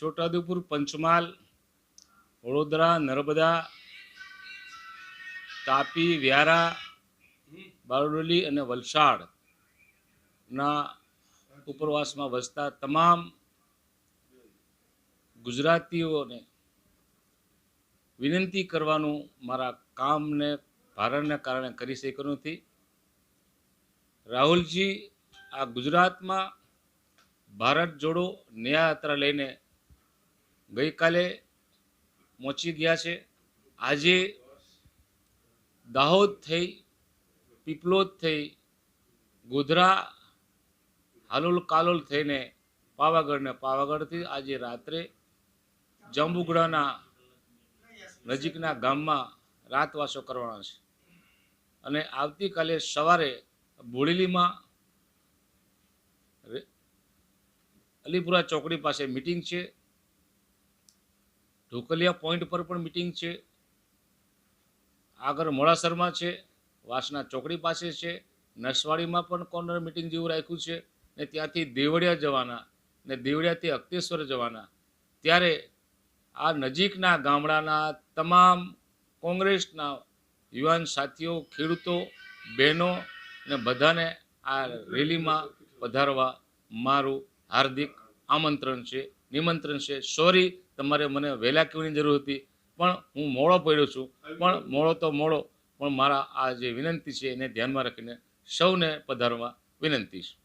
છોટાઉદેપુર, પંચમહાલ, વડોદરા, નર્મદા, તાપી, વ્યારા, બારડોલી અને વલસાડના ઉપરવાસમાં વસતા તમામ ગુજરાતીઓને વિનંતી કરવાનું મારા કામને, ભારણને કારણે કરી શક્યો નથી. રાહુલજી, આ ગુજરાતમાં ભારત જોડો ન્યાયયાત્રા લઈને ગઈકાલે પહોંચી ગયા છે. આજે દાહોદ થઈ, પીપલોદ થઈ, ગોધરા, હાલોલ કાલોલ થઈને પાવાગઢને પાવાગઢથી આજે રાત્રે જંબુગઢાના નજીકના ગામમાં રાતવાસો કરવાના છે. અને આવતીકાલે સવારે બોડેલીમાં અલીપુરા ચોકડી પાસે મિટિંગ છે. ઢોકલિયા પોઈન્ટ પર પણ મિટિંગ છે. આગળ મોડાસરમાં છે, વાસના ચોકડી પાસે છે નસવાડીમાં પણ કોર્નર મિટિંગ જેવું રાખ્યું છે ને ત્યાંથી દેવળિયા જવાના ને દેવળિયાથી અક્તેશ્વર જવાના. ત્યારે આ નજીકના ગામડાના તમામ કોંગ્રેસના યુવાન સાથીઓ, ખેડૂતો, બહેનો ને બધાને આ રેલીમાં પધારવા મારું હાર્દિક આમંત્રણ છે, નિમંત્રણ છે. સોરી તમારે મને વહેલા કહેવાની જરૂર હતી. પણ હું મોડો પડ્યો છું. પણ મોડો તો મોડો, પણ મારા આ જે વિનંતી છે એને ધ્યાનમાં રાખીને સૌને પધારવા વિનંતી છે.